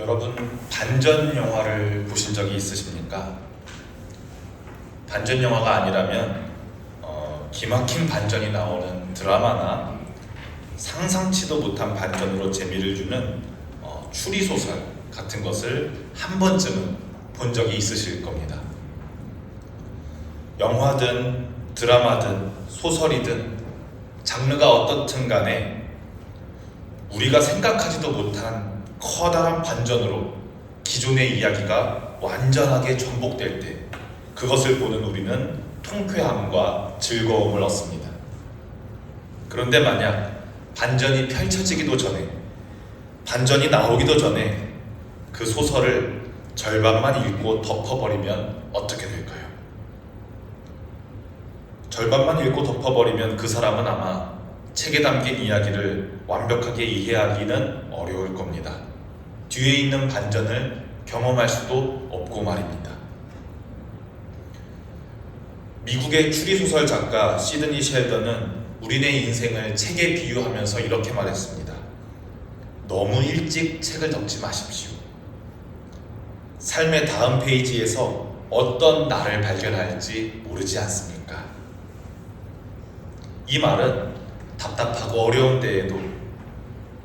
여러분 반전 영화를 보신 적이 있으십니까? 반전 영화가 아니라면 어, 기막힌 반전이 나오는 드라마나 상상치도 못한 반전으로 재미를 주는 어, 추리 소설 같은 것을 한 번쯤은 본 적이 있으실 겁니다. 영화든 드라마든 소설이든 장르가 어떻든 간에 우리가 생각하지도 못한 커다란 반전으로 기존의 이야기가 완전하게 전복될 때 그것을 보는 우리는 통쾌함과 즐거움을 얻습니다. 그런데 만약 반전이 펼쳐지기도 전에 반전이 나오기도 전에 그 소설을 절반만 읽고 덮어버리면 어떻게 될까요? 절반만 읽고 덮어버리면 그 사람은 아마 책에 담긴 이야기를 완벽하게 이해하기는 어려울 겁니다. 뒤에 있는 반전을 경험할 수도 없고 말입니다. 미국의 추리소설 작가 시드니 셸던은 우리네 인생을 책에 비유하면서 이렇게 말했습니다. 너무 일찍 책을 덮지 마십시오. 삶의 다음 페이지에서 어떤 나를 발견할지 모르지 않습니까? 이 말은 답답하고 어려운 때에도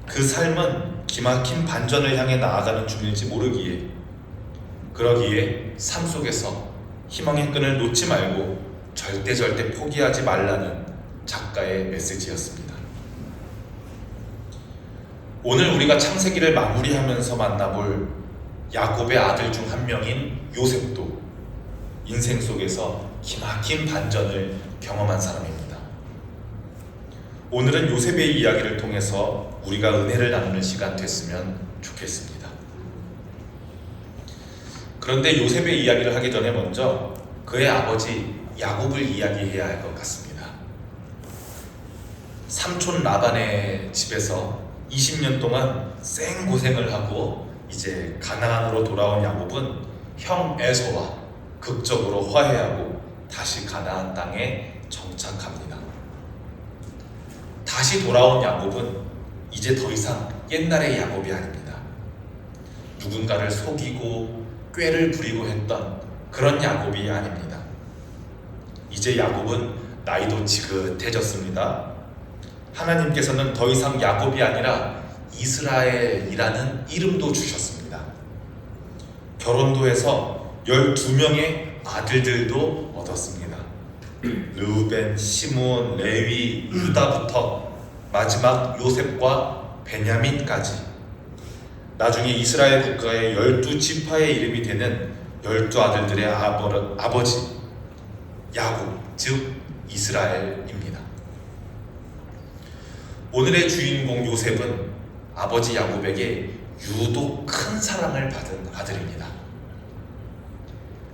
그 삶은 기막힌 반전을 향해 나아가는 중일지 모르기에 그러기에 삶 속에서 희망의 끈을 놓지 말고 절대 절대 포기하지 말라는 작가의 메시지였습니다. 오늘 우리가 창세기를 마무리하면서 만나볼 야곱의 아들 중 한 명인 요셉도 인생 속에서 기막힌 반전을 경험한 사람입니다. 오늘은 요셉의 이야기를 통해서 우리가 은혜를 나누는 시간 됐으면 좋겠습니다. 그런데 요셉의 이야기를 하기 전에 먼저 그의 아버지 야곱을 이야기해야 할 것 같습니다. 삼촌 라반의 집에서 20년 동안 생 고생을 하고 이제 가나안으로 돌아온 야곱은 형 에서와 극적으로 화해하고 다시 가나안 땅에 정착합니다. 다시 돌아온 야곱은 이제 더 이상 옛날의 야곱이 아닙니다. 누군가를 속이고 꾀를 부리고 했던 그런 야곱이 아닙니다. 이제 야곱은 나이도 지긋해졌습니다. 하나님께서는 더 이상 야곱이 아니라 이스라엘이라는 이름도 주셨습니다. 결혼도 해서 12명의 아들들도 얻었습니다. 르우벤, 시몬, 레위, 유다부터 마지막 요셉과 베냐민까지 나중에 이스라엘 국가의 열두 지파의 이름이 되는 열두 아들들의 아버, 아버지 야곱, 즉 이스라엘입니다. 오늘의 주인공 요셉은 아버지 야곱에게 유독 큰 사랑을 받은 아들입니다.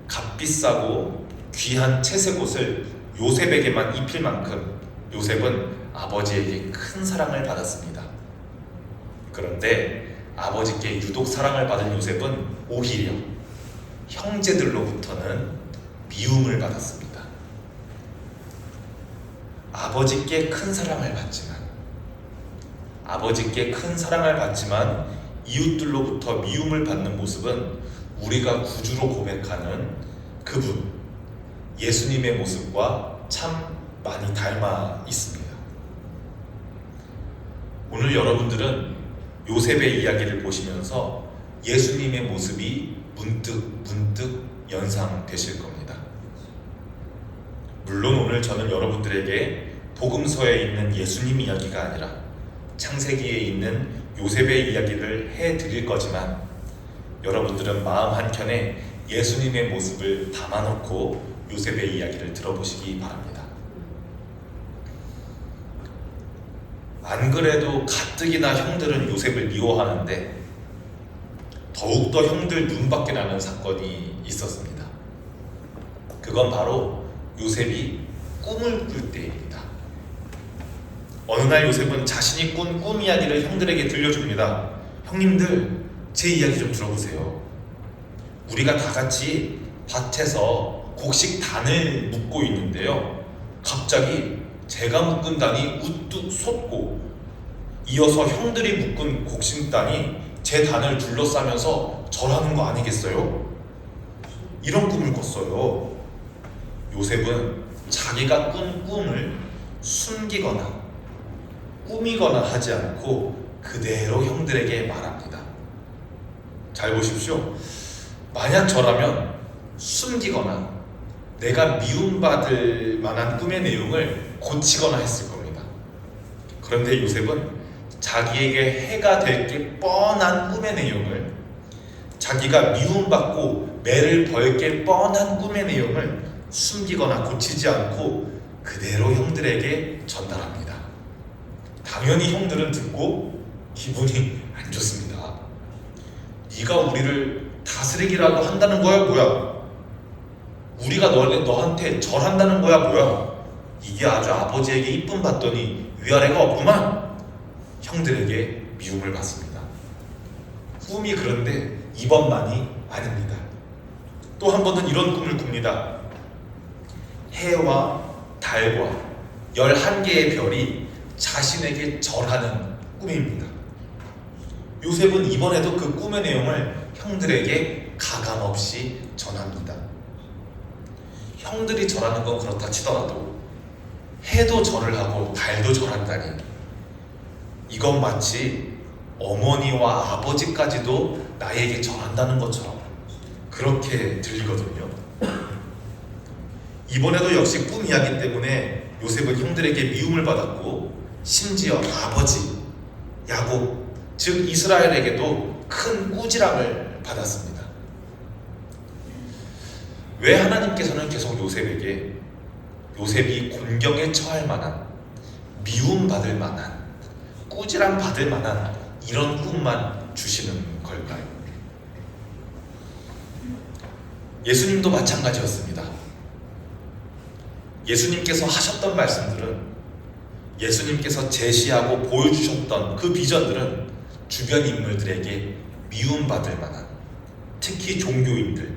값비싸고 귀한 채색 옷을 요셉에게만 입힐 만큼 요셉은 아버지에게 큰 사랑을 받았습니다. 그런데 아버지께 유독 사랑을 받은 요셉은 오히려 형제들로부터는 미움을 받았습니다. 아버지께 큰 사랑을 받지만 아버지께 큰 사랑을 받지만 이웃들로부터 미움을 받는 모습은 우리가 구주로 고백하는 그분 예수님의 모습과 참 많이 닮아 있습니다. 오늘 여러분들은 요셉의 이야기를 보시면서 예수님의 모습이 문득 문득 연상되실 겁니다. 물론 오늘 저는 여러분들에게 복음서에 있는 예수님 이야기가 아니라 창세기에 있는 요셉의 이야기를 해 드릴 거지만 여러분들은 마음 한켠에 예수님의 모습을 담아놓고 요셉의 이야기를 들어보시기 바랍니다. 안 그래도 가뜩이나 형들은 요셉을 미워하는데 더욱더 형들 눈밖에 나는 사건이 있었습니다. 그건 바로 요셉이 꿈을 꿀 때입니다. 어느 날 요셉은 자신이 꾼 꿈 이야기를 형들에게 들려줍니다. 형님들, 제 이야기 좀 들어보세요. 우리가 다 같이 밭에서 곡식 단을 묶고 있는데요. 갑자기 제가 묶은 단이 우뚝 솟고 이어서 형들이 묶은 곡식단이 제 단을 둘러싸면서 절하는 거 아니겠어요? 이런 꿈을 꿨어요. 요셉은 자기가 꾼 꿈을 숨기거나 꾸미거나 하지 않고 그대로 형들에게 말합니다. 잘 보십시오. 만약 저라면 숨기거나 내가 미움받을 만한 꿈의 내용을 고치거나 했을 겁니다. 그런데 요셉은 자기에게 해가 될 게 뻔한 꿈의 내용을 자기가 미움받고 매를 벌 게 뻔한 꿈의 내용을 숨기거나 고치지 않고 그대로 형들에게 전달합니다. 당연히 형들은 듣고 기분이 안 좋습니다. 네가 우리를 다스리기라도 한다는 거야 뭐야? 우리가 너, 너한테 절한다는 거야 뭐야? 이게 아주 아버지에게 이쁨 받더니 위아래가 없구만. 형들에게 미움을 받습니다. 꿈이 그런데 이번만이 아닙니다. 또 한 번은 이런 꿈을 꿉니다. 해와 달과 열한 개의 별이 자신에게 절하는 꿈입니다. 요셉은 이번에도 그 꿈의 내용을 형들에게 가감없이 전합니다. 형들이 절하는 건 그렇다 치더라도 해도 절을 하고 달도 절한다니 이건 마치 어머니와 아버지까지도 나에게 절한다는 것처럼 그렇게 들리거든요. 이번에도 역시 꿈 이야기 때문에 요셉은 형들에게 미움을 받았고 심지어 아버지 야곱 즉 이스라엘에게도 큰 꾸지람을 받았습니다. 왜 하나님께서는 계속 요셉에게 요셉이 곤경에 처할 만한 미움 받을 만한 꾸지람 받을 만한 이런 꿈만 주시는 걸까요? 예수님도 마찬가지였습니다. 예수님께서 하셨던 말씀들은 예수님께서 제시하고 보여주셨던 그 비전들은 주변 인물들에게 미움받을 만한 특히 종교인들,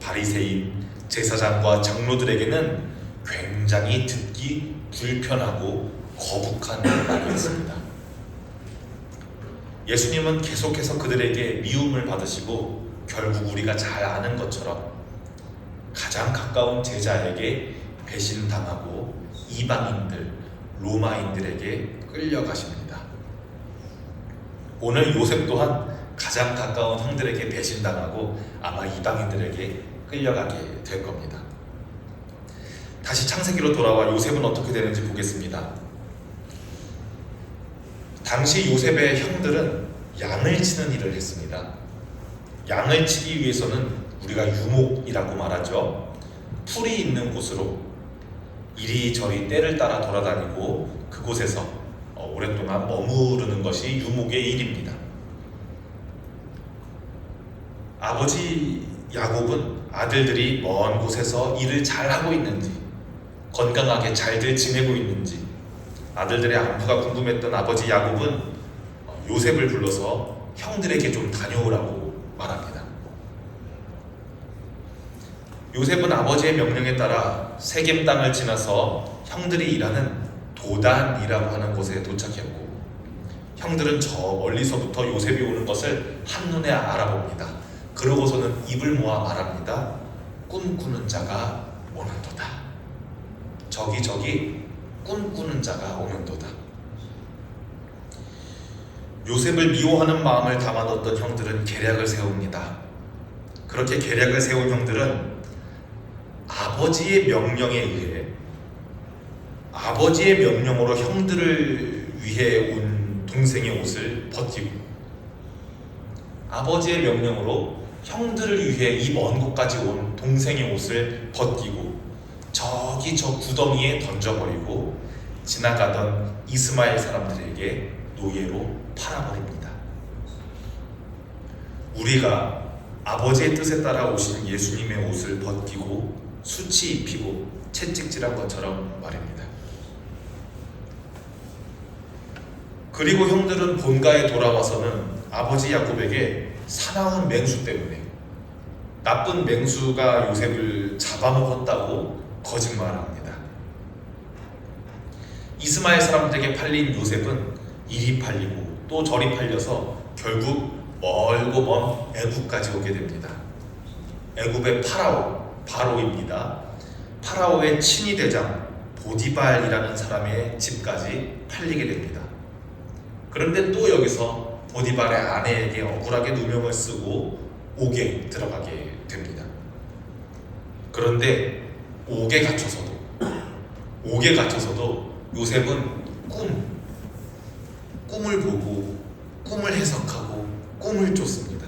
바리새인, 제사장과 장로들에게는 굉장히 듣기 불편하고 거북한 말이었습니다. 예수님은 계속해서 그들에게 미움을 받으시고 결국 우리가 잘 아는 것처럼 가장 가까운 제자에게 배신당하고 이방인들, 로마인들에게 끌려가십니다. 오늘 요셉 또한 가장 가까운 형들에게 배신당하고 아마 이방인들에게 끌려가게 될 겁니다. 다시 창세기로 돌아와 요셉은 어떻게 되는지 보겠습니다. 당시 요셉의 형들은 양을 치는 일을 했습니다. 양을 치기 위해서는 우리가 유목이라고 말하죠. 풀이 있는 곳으로 이리저리 때를 따라 돌아다니고 그곳에서 어, 오랫동안 머무르는 것이 유목의 일입니다. 아버지 야곱은 아들들이 먼 곳에서 일을 잘 하고 있는지 건강하게 잘들 지내고 있는지 아들들의 안부가 궁금했던 아버지 야곱은 어, 요셉을 불러서 형들에게 좀 다녀오라고 말합니다. 요셉은 아버지의 명령에 따라 세겜 땅을 지나서 형들이 일하는 도단이라고 하는 곳에 도착했고 형들은 저 멀리서부터 요셉이 오는 것을 한눈에 알아봅니다. 그러고서는 입을 모아 말합니다. 꿈꾸는 자가 오는도다. 저기 저기 꿈꾸는 자가 오는도다. 요셉을 미워하는 마음을 담아뒀던 형들은 계략을 세웁니다. 그렇게 계략을 세운 형들은 아버지의 명령에 의해 아버지의 명령으로 형들을 위해 온 동생의 옷을 벗기고 아버지의 명령으로 형들을 위해 이 먼 곳까지 온 동생의 옷을 벗기고 저기 저 구덩이에 던져버리고 지나가던 이스마엘 사람들에게 노예로 팔아버립니다. 우리가 아버지의 뜻에 따라 오신 예수님의 옷을 벗기고 수치 입히고 채찍질한 것처럼 말입니다. 그리고 형들은 본가에 돌아와서는 아버지 야곱에게 사나운 맹수 때문에 나쁜 맹수가 요셉을 잡아먹었다고 거짓말합니다. 이스마엘 사람들에게 팔린 요셉은 이리 팔리고 또 저리 팔려서 결국 멀고 먼 애굽까지 오게 됩니다. 애굽의 파라오, 바로입니다. 파라오의 친위 대장 보디발이라는 사람의 집까지 팔리게 됩니다. 그런데 또 여기서 보디발의 아내에게 억울하게 누명을 쓰고 옥에 들어가게 됩니다. 그런데 옥에 갇혀서도 옥에 갇혀서도 요셉은 꿈 꿈을 보고 꿈을 해석하고 꿈을 쫓습니다.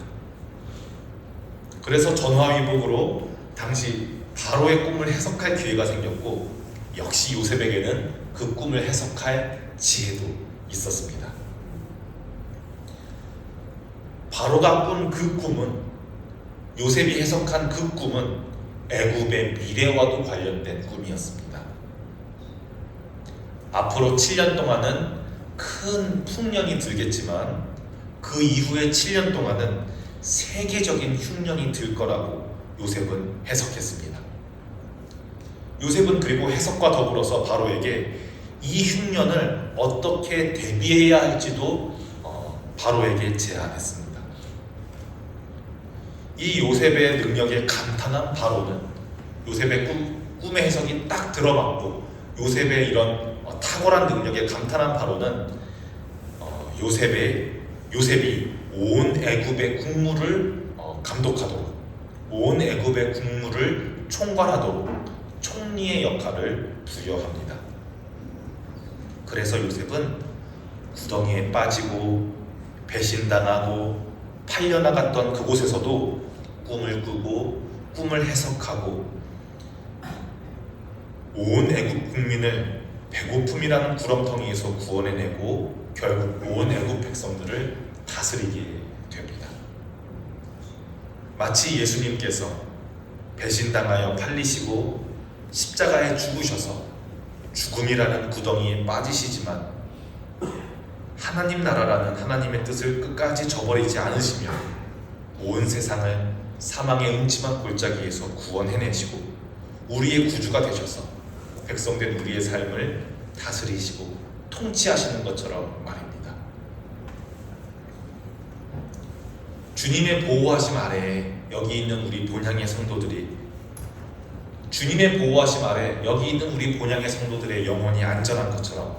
그래서 전화위복으로 당시 바로의 꿈을 해석할 기회가 생겼고 역시 요셉에게는 그 꿈을 해석할 지혜도 있었습니다. 바로가 꾼 그 꿈은 요셉이 해석한 그 꿈은 애굽의 미래와도 관련된 꿈이었습니다. 앞으로 7년 동안은 큰 풍년이 들겠지만 그 이후의 7년 동안은 세계적인 흉년이 들 거라고 요셉은 해석했습니다. 요셉은 그리고 해석과 더불어서 바로에게 이 흉년을 어떻게 대비해야 할지도 어, 바로에게 제안했습니다. 이 요셉의 능력에 감탄한 바로는 요셉의 꿈, 꿈의 해석이 딱 들어맞고 요셉의 이런 어, 탁월한 능력에 감탄한 바로는 어, 요셉의 요셉이 온 애굽의 국무를 어, 감독하도록 온 애굽의 국무를 총괄하도록 총리의 역할을 부여합니다. 그래서 요셉은 구덩이에 빠지고 배신당하고 팔려나갔던 그곳에서도 꿈을 꾸고 꿈을 해석하고 온 애굽 국민을 배고픔이라는 구렁텅이에서 구원해내고 결국 온 애굽 백성들을 다스리게 됩니다. 마치 예수님께서 배신당하여 팔리시고 십자가에 죽으셔서 죽음이라는 구덩이에 빠지시지만 하나님 나라라는 하나님의 뜻을 끝까지 저버리지 않으시며 온 세상을 사망의 음침한 골짜기에서 구원해내시고 우리의 구주가 되셔서 백성된 우리의 삶을 다스리시고 통치하시는 것처럼 말입니다. 주님의 보호하심 아래에 여기 있는 우리 본향의 성도들이 주님의 보호하심 아래 여기 있는 우리 본향의 성도들의 영혼이 안전한 것처럼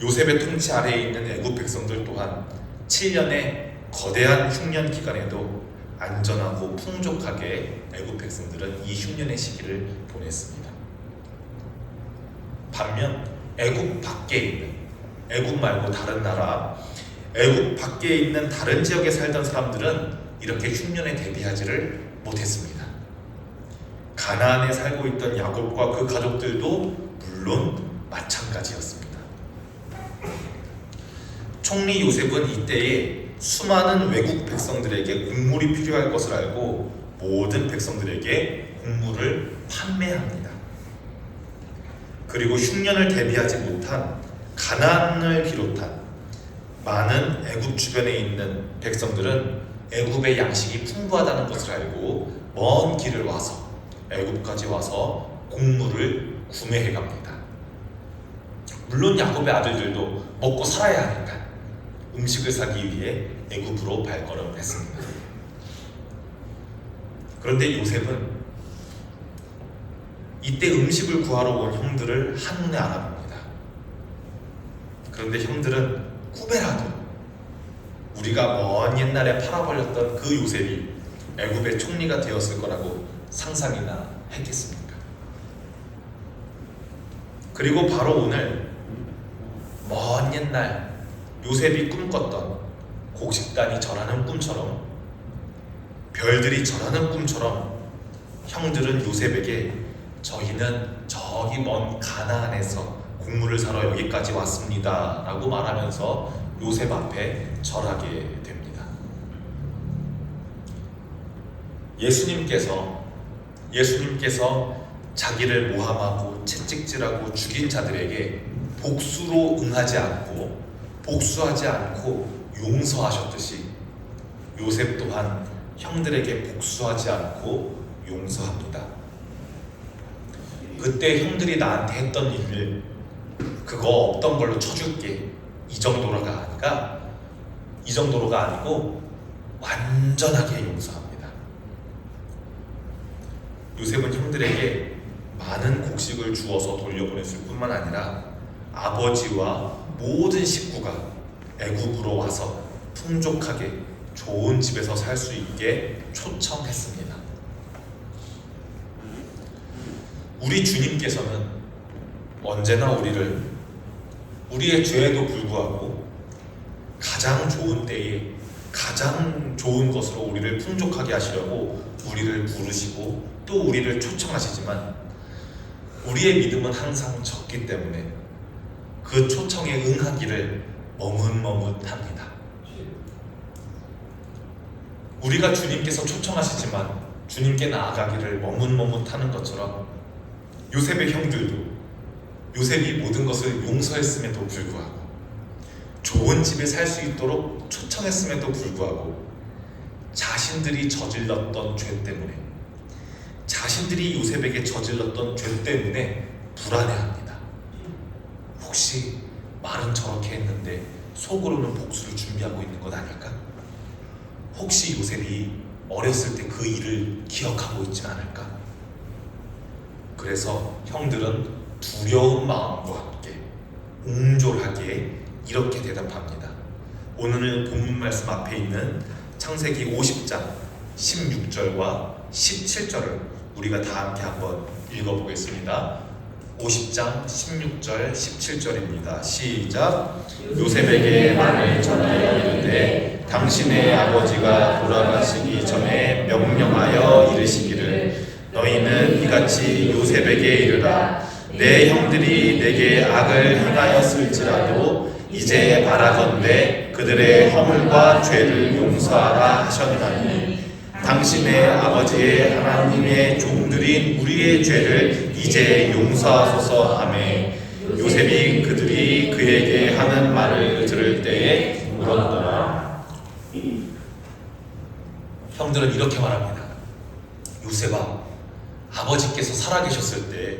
요셉의 통치 아래에 있는 애굽 백성들 또한 7년의 거대한 흉년 기간에도 안전하고 풍족하게 애굽 백성들은 이 흉년의 시기를 보냈습니다. 반면 애굽 밖에 있는 애굽 말고 다른 나라 애굽 밖에 있는 다른 지역에 살던 사람들은 이렇게 흉년에 대비하지를 못했습니다. 가나안에 살고 있던 야곱과 그 가족들도 물론 마찬가지였습니다. 총리 요셉은 이때에 수많은 외국 백성들에게 곡물이 필요할 것을 알고 모든 백성들에게 곡물을 판매합니다. 그리고 흉년을 대비하지 못한 가난을 비롯한 많은 애굽 주변에 있는 백성들은 애굽의 양식이 풍부하다는 것을 알고 먼 길을 와서 애굽까지 와서 곡물을 구매해 갑니다. 물론 야곱의 아들들도 먹고 살아야 하니까 음식을 사기 위해 애굽으로 발걸음을 했습니다. 그런데 요셉은 이때 음식을 구하러 온 형들을 한눈에 알아봅니다. 그런데 형들은 꿈에라도 우리가 먼 옛날에 팔아버렸던 그 요셉이 애굽의 총리가 되었을 거라고 상상이나 했겠습니까? 그리고 바로 오늘 먼 옛날 요셉이 꿈꿨던 곡식단이 전하는 꿈처럼 별들이 전하는 꿈처럼 형들은 요셉에게 저희는 저기 먼 가나안에서 곡물을 사러 여기까지 왔습니다 라고 말하면서 요셉 앞에 절하게 됩니다. 예수님께서 예수님께서 자기를 모함하고 채찍질하고 죽인 자들에게 복수로 응하지 않고 복수하지 않고 용서하셨듯이 요셉 또한 형들에게 복수하지 않고 용서합니다. 그때 형들이 나한테 했던 일을 그거 없던 걸로 쳐줄게 이 정도가 아니라 이 정도로가 아니고 완전하게 용서합니다. 요셉은 형들에게 많은 곡식을 주어서 돌려보냈을 뿐만 아니라 아버지와 모든 식구가 애굽으로 와서 풍족하게 좋은 집에서 살 수 있게 초청했습니다. 우리 주님께서는 언제나 우리를 우리의 죄에도 불구하고 가장 좋은 때에 가장 좋은 것으로 우리를 풍족하게 하시려고 우리를 부르시고 또 우리를 초청하시지만 우리의 믿음은 항상 적기 때문에 그 초청에 응하기를 머뭇머뭇합니다. 우리가 주님께서 초청하시지만 주님께 나아가기를 머뭇머뭇하는 것처럼 요셉의 형들도 요셉이 모든 것을 용서했음에도 불구하고 좋은 집에 살 수 있도록 초청했음에도 불구하고 자신들이 저질렀던 죄 때문에 자신들이 요셉에게 저질렀던 죄 때문에 불안해합니다. 혹시 말은 저렇게 했는데 속으로는 복수를 준비하고 있는 것 아닐까? 혹시 요셉이 어렸을 때 그 일을 기억하고 있지 않을까? 그래서 형들은 두려운 마음과 함께 옹졸하게 이렇게 대답합니다. 오늘 본문 말씀 앞에 있는 창세기 50장 16절과 17절을 우리가 다 함께 한번 읽어보겠습니다. 50장 16절 17절입니다. 시작. 요셉에게 말을 이르되 당신의 아버지가 돌아가시기 전에 명령하여 이르시기를 너희는 이같이 요셉에게 이르라 내 형들이 내게 악을 행하였을지라도 이제 바라건대 그들의 허물과 죄를 용서하라 하셨나니 당신의 아버지의 하나님의 종들인 우리의 죄를 이제 용서하소서. 하매 요셉이 그들이 그에게 하는 말을 들을 때에 울었더라. 형들은 이렇게 말합니다. 요셉아 아버지께서 살아계셨을 때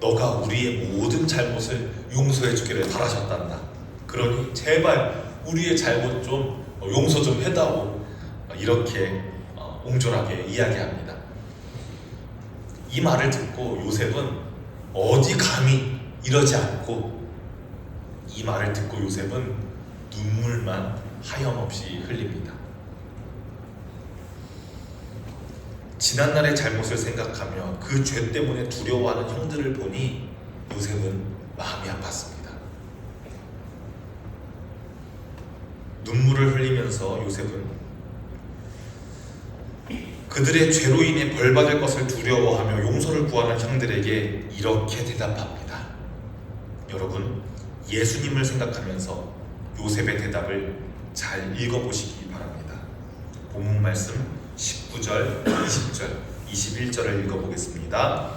너가 우리의 모든 잘못을 용서해 주기를 바라셨단다. 그러니 제발 우리의 잘못 좀 용서 좀 해다오. 이렇게 어, 옹졸하게 이야기합니다. 이 말을 듣고 요셉은 어디 감히 이러지 않고 이 말을 듣고 요셉은 눈물만 하염없이 흘립니다. 지난날의 잘못을 생각하며 그 죄 때문에 두려워하는 형들을 보니 요셉은 마음이 아팠습니다. 눈물을 흘리면서 요셉은 그들의 죄로 인해 벌받을 것을 두려워하며 용서를 구하는 형들에게 이렇게 대답합니다. 여러분, 예수님을 생각하면서 요셉의 대답을 잘 읽어보시기 바랍니다. 본문 말씀 19절, 20절, 21절을 읽어보겠습니다.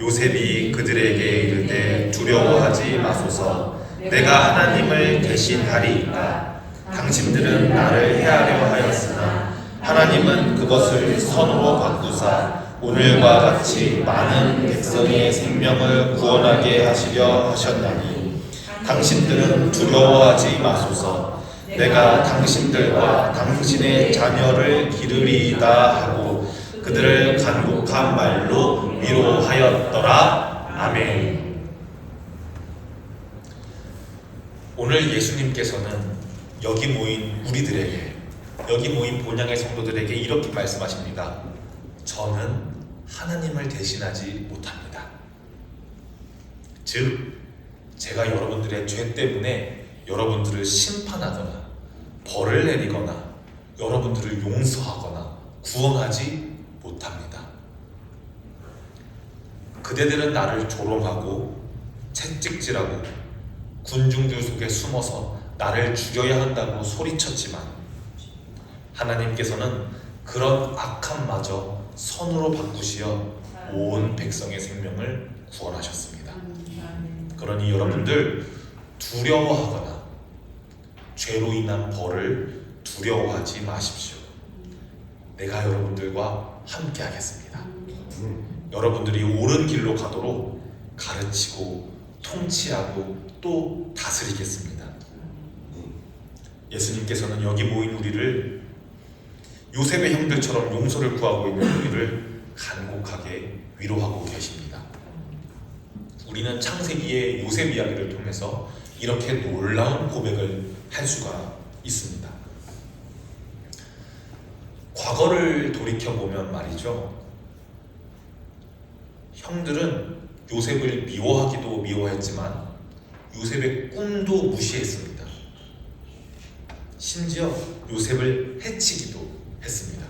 요셉이 그들에게 이르되 두려워하지 마소서 내가 하나님을 대신하리이까 당신들은 나를 해하려 하였으나 하나님은 그것을 선으로 바꾸사 오늘과 같이 많은 백성의 생명을 구원하게 하시려 하셨나니 당신들은 두려워하지 마소서. 내가 당신들과 당신의 자녀를 기르리이다 하고 그들을 간곡한 말로 위로하였더라. 아멘. 오늘 예수님께서는 여기 모인 우리들에게 여기 모인 본향의 성도들에게 이렇게 말씀하십니다. 저는 하나님을 대신하지 못합니다. 즉 제가 여러분들의 죄 때문에 여러분들을 심판하거나 벌을 내리거나 여러분들을 용서하거나 구원하지 못합니다. 그대들은 나를 조롱하고 채찍질하고 군중들 속에 숨어서 나를 죽여야 한다고 소리쳤지만 하나님께서는 그런 악함마저 선으로 바꾸시어 온 백성의 생명을 구원하셨습니다. 그러니 여러분들 두려워하거나 죄로 인한 벌을 두려워하지 마십시오. 내가 여러분들과 함께 하겠습니다. 여러분들이 옳은 길로 가도록 가르치고 통치하고 또 다스리겠습니다. 예수님께서는 여기 모인 우리를 요셉의 형들처럼 용서를 구하고 있는 우리를 간곡하게 위로하고 계십니다. 우리는 창세기의 요셉 이야기를 통해서 이렇게 놀라운 고백을 할 수가 있습니다. 과거를 돌이켜 보면 말이죠. 형들은 요셉을 미워하기도 미워했지만 요셉의 꿈도 무시했습니다. 심지어 요셉을 해치기도 했습니다.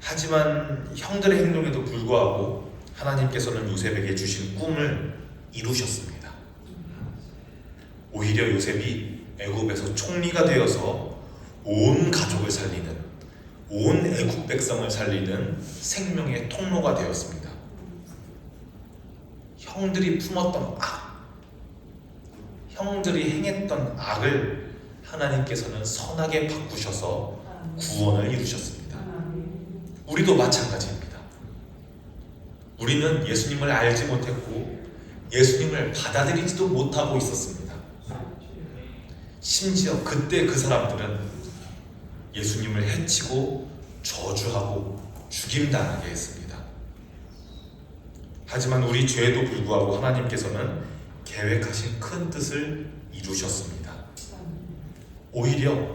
하지만 형들의 행동에도 불구하고 하나님께서는 요셉에게 주신 꿈을 이루셨습니다. 오히려 요셉이 애굽에서 총리가 되어서 온 가족을 살리는 온 애굽 백성을 살리는 생명의 통로가 되었습니다. 형들이 품었던 악, 형들이 행했던 악을 하나님께서는 선하게 바꾸셔서 구원을 이루셨습니다. 우리도 마찬가지입니다. 우리는 예수님을 알지 못했고 예수님을 받아들이지도 못하고 있었습니다. 심지어 그때 그 사람들은 예수님을 해치고 저주하고 죽임당하게 했습니다. 하지만 우리 죄에도 불구하고 하나님께서는 계획하신 큰 뜻을 이루셨습니다. 오히려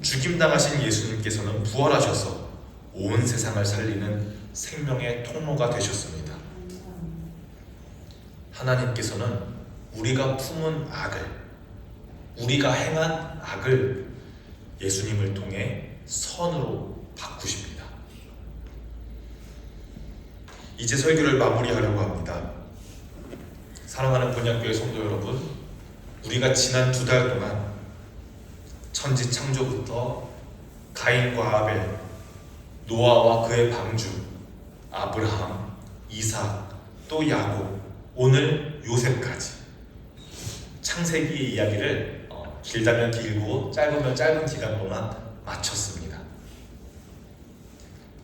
죽임당하신 예수님께서는 부활하셔서 온 세상을 살리는 생명의 통로가 되셨습니다. 하나님께서는 우리가 품은 악을, 우리가 행한 악을 예수님을 통해 선으로 바꾸십니다. 이제 설교를 마무리하려고 합니다. 사랑하는 본향교회 성도 여러분, 우리가 지난 두 달 동안 천지 창조부터 가인과 아벨, 노아와 그의 방주, 아브라함, 이삭, 또 야곱, 오늘 요셉까지 창세기의 이야기를 어, 길다면 길고 짧으면 짧은 기간 동안 마쳤습니다.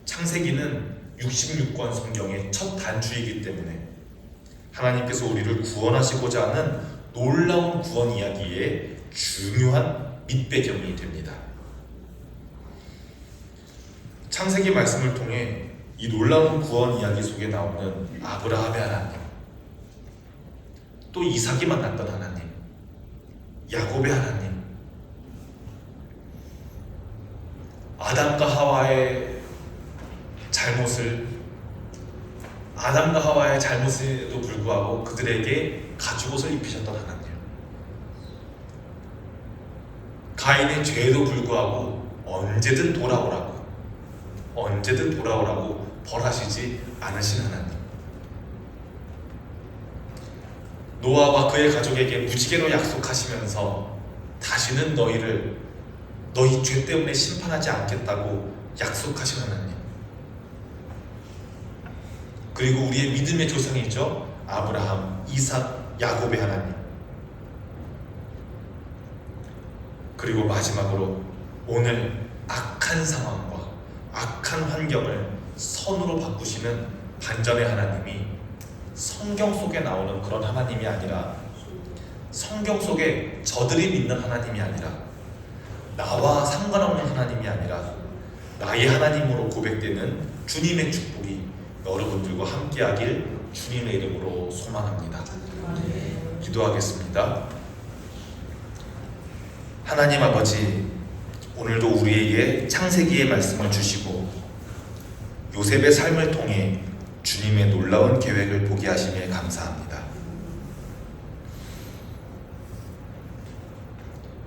창세기는 66권 성경의 첫 단추이기 때문에 하나님께서 우리를 구원하시고자 하는 놀라운 구원 이야기의 중요한 밑배경이 됩니다. 창세기 말씀을 통해 이 놀라운 구원 이야기 속에 나오는 아브라함의 하나님, 또 이삭이 만났던 하나님, 야곱의 하나님, 아담과 하와의 잘못을 아담과 하와의 잘못에도 불구하고 그들에게 가죽옷을 입히셨던 하나님, 가인의 죄에도 불구하고 언제든 돌아오라고, 언제든 돌아오라고 벌하시지 않으신 하나님. 노아와 그의 가족에게 무지개로 약속하시면서 다시는 너희를 너희 죄 때문에 심판하지 않겠다고 약속하신 하나님. 그리고 우리의 믿음의 조상이죠. 아브라함, 이삭, 야곱의 하나님. 그리고 마지막으로 오늘 악한 상황과 악한 환경을 선으로 바꾸시는 반전의 하나님이 성경 속에 나오는 그런 하나님이 아니라 성경 속에 저들이 믿는 하나님이 아니라 나와 상관없는 하나님이 아니라 나의 하나님으로 고백되는 주님의 축복이 여러분들과 함께하길 주님의 이름으로 소망합니다. 기도하겠습니다. 하나님 아버지, 오늘도 우리에게 창세기의 말씀을 주시고 요셉의 삶을 통해 주님의 놀라운 계획을 보게 하심에 감사합니다.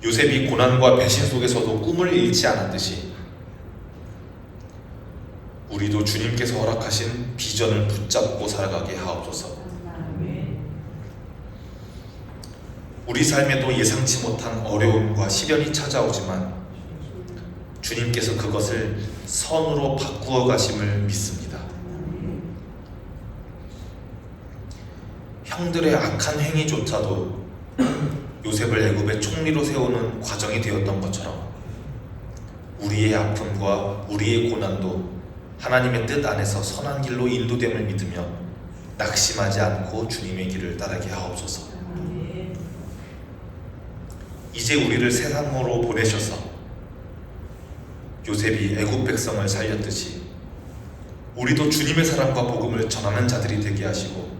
요셉이 고난과 배신 속에서도 꿈을 잃지 않았듯이 우리도 주님께서 허락하신 비전을 붙잡고 살아가게 하옵소서. 우리 삶에도 예상치 못한 어려움과 시련이 찾아오지만 주님께서 그것을 선으로 바꾸어 가심을 믿습니다. 형들의 악한 행위조차도 요셉을 애굽의 총리로 세우는 과정이 되었던 것처럼 우리의 아픔과 우리의 고난도 하나님의 뜻 안에서 선한 길로 인도됨을 믿으며 낙심하지 않고 주님의 길을 따르게 하옵소서. 이제 우리를 세상으로 보내셔서 요셉이 애굽 백성을 살렸듯이 우리도 주님의 사랑과 복음을 전하는 자들이 되게 하시고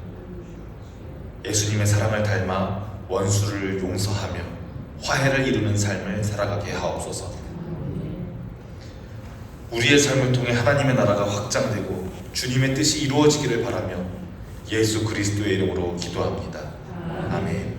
예수님의 사랑을 닮아 원수를 용서하며 화해를 이루는 삶을 살아가게 하옵소서. 우리의 삶을 통해 하나님의 나라가 확장되고 주님의 뜻이 이루어지기를 바라며 예수 그리스도의 이름으로 기도합니다. 아멘.